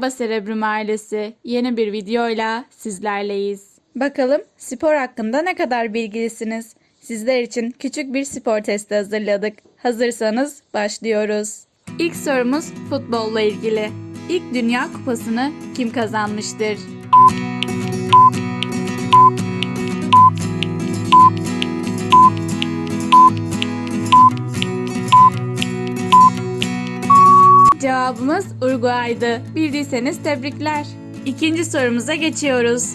Merhaba Cerebrum ailesi. Yeni bir videoyla sizlerleyiz. Bakalım spor hakkında ne kadar bilgilisiniz? Sizler için küçük bir spor testi hazırladık. Hazırsanız başlıyoruz. İlk sorumuz futbolla ilgili. İlk Dünya Kupası'nı kim kazanmıştır? Cevabımız Uruguay'dı. Bildiyseniz tebrikler. İkinci sorumuza geçiyoruz.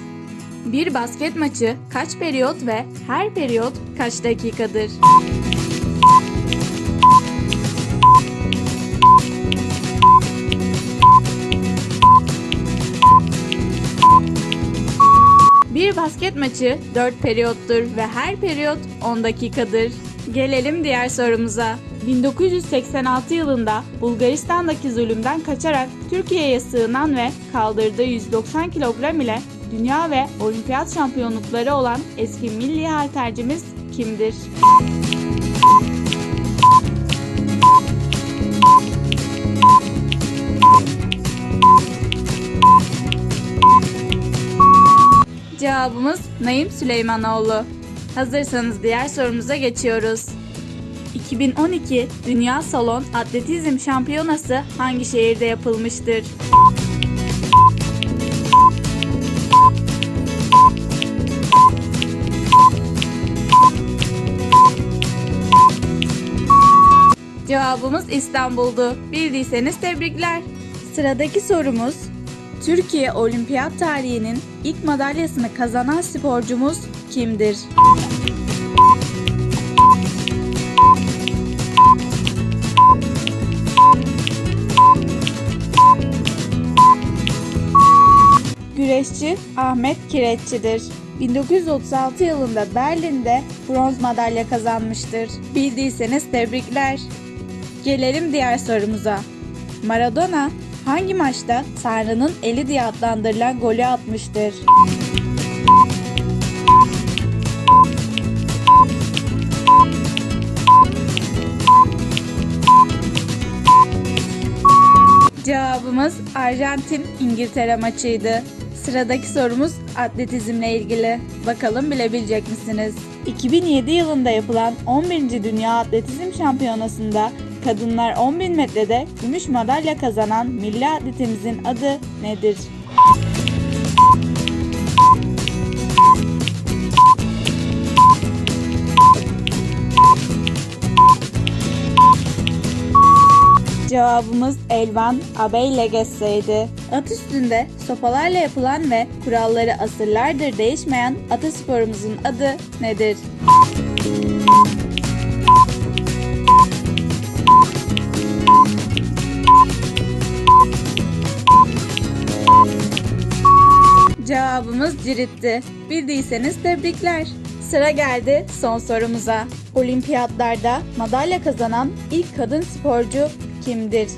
Bir basket maçı kaç periyot ve her periyot kaç dakikadır? Bir basket maçı 4 periyottur ve her periyot 10 dakikadır. Gelelim diğer sorumuza. 1986 yılında Bulgaristan'daki zulümden kaçarak Türkiye'ye sığınan ve kaldırdığı 190 kilogram ile dünya ve olimpiyat şampiyonlukları olan eski milli haltercimiz kimdir? Cevabımız Naim Süleymanoğlu. Hazırsanız diğer sorumuza geçiyoruz. 2012 Dünya Salon Atletizm Şampiyonası hangi şehirde yapılmıştır? Cevabımız İstanbul'du. Bildiyseniz tebrikler. Sıradaki sorumuz Türkiye olimpiyat tarihinin ilk madalyasını kazanan sporcumuz kimdir? Güreşçi Ahmet Kireççi'dir. 1936 yılında Berlin'de bronz madalya kazanmıştır. Bildiyseniz tebrikler. Gelelim diğer sorumuza. Maradona hangi maçta Tanrı'nın eli diye adlandırılan golü atmıştır? Cevabımız Arjantin-İngiltere maçıydı. Sıradaki sorumuz atletizmle ilgili. Bakalım bilebilecek misiniz? 2007 yılında yapılan 11. Dünya Atletizm Şampiyonası'nda kadınlar 10.000 metrede gümüş madalya kazanan milli atletimizin adı nedir? Cevabımız Elvan Abeylegesse'ydi. At üstünde sopalarla yapılan ve kuralları asırlardır değişmeyen atasporumuzun adı nedir? Cevabımız ciritti. Bildiyseniz tebrikler. Sıra geldi son sorumuza. Olimpiyatlarda madalya kazanan ilk kadın sporcu kimdir?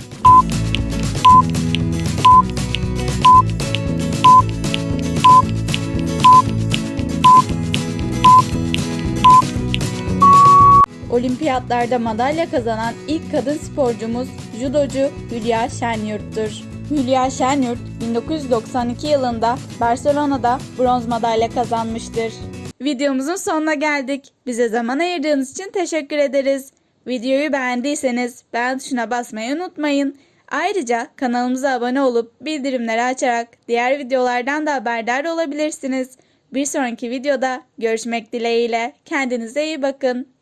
Olimpiyatlarda madalya kazanan ilk kadın sporcumuz judocu Hülya Şenyurt'tur. Hülya Şenyurt 1992 yılında Barcelona'da bronz madalya kazanmıştır. Videomuzun sonuna geldik. Bize zaman ayırdığınız için teşekkür ederiz. Videoyu beğendiyseniz beğen tuşuna basmayı unutmayın. Ayrıca kanalımıza abone olup bildirimleri açarak diğer videolardan da haberdar olabilirsiniz. Bir sonraki videoda görüşmek dileğiyle. Kendinize iyi bakın.